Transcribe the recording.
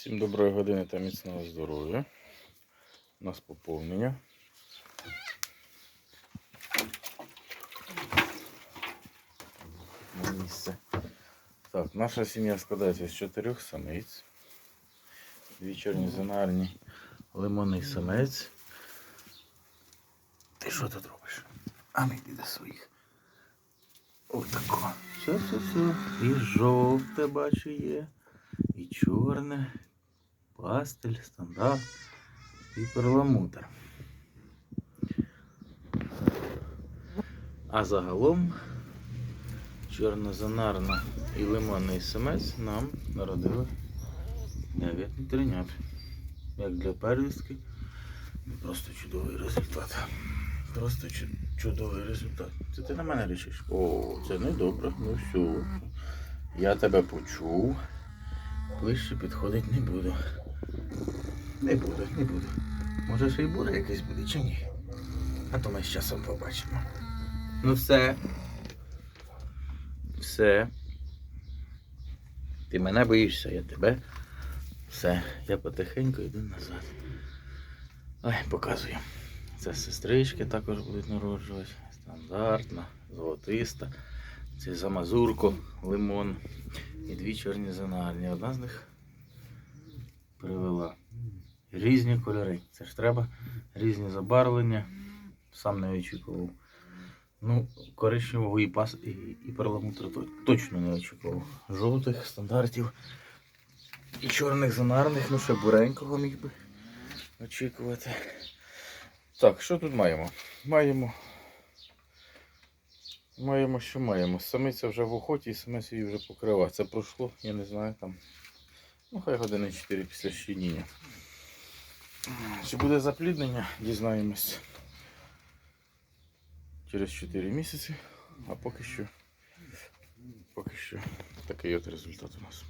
Всім доброї години та міцного здоров'я. У нас поповнення. Місце. Так, наша сім'я складається з чотирьох самиць. Дві чорні чорнізонарні, лимонний самець. Ти що тут робиш? А не йди до своїх. Отако. Все, все, все. І жовте бачу є, і чорне, пастель, стандарт і перламутр. А загалом чорнозонарна і лимонний самець нам народили 9 тринят. Як для первістки, просто чудовий результат. Просто чудовий результат. Це ти на мене рішиш? О, це не добре. Ну все. Я тебе почув. Ближче підходить не буду. Не буду, не буду. Може ще й буде якийсь буде чи ні? А то ми з часом побачимо. Ну все. Все. Ти мене боїшся, я тебе. Все, я потихеньку йду назад. Ой, показую. Це сестрички також будуть народжувати. Стандартна, золотиста. Це за мазурку, лимон. І дві чорні зонарні. Одна з них привела. Різні кольори. Це ж треба. Різні забарвлення. Сам не очікував. Ну, коричневого і пас і, і перламутру то- точно не очікував. Жовтих стандартів. І чорних зонарних, ну ще буренького міг би очікувати. Так, що тут маємо? Маємо. Маємо, що маємо. Самиця вже в охоті і самець її вже покрива. Це пройшло, я не знаю там. Ну, хай години 4 після щеніння. Чи буде запліднення, дізнаємось через 4 місяці, а поки що, поки що такий от результат у нас.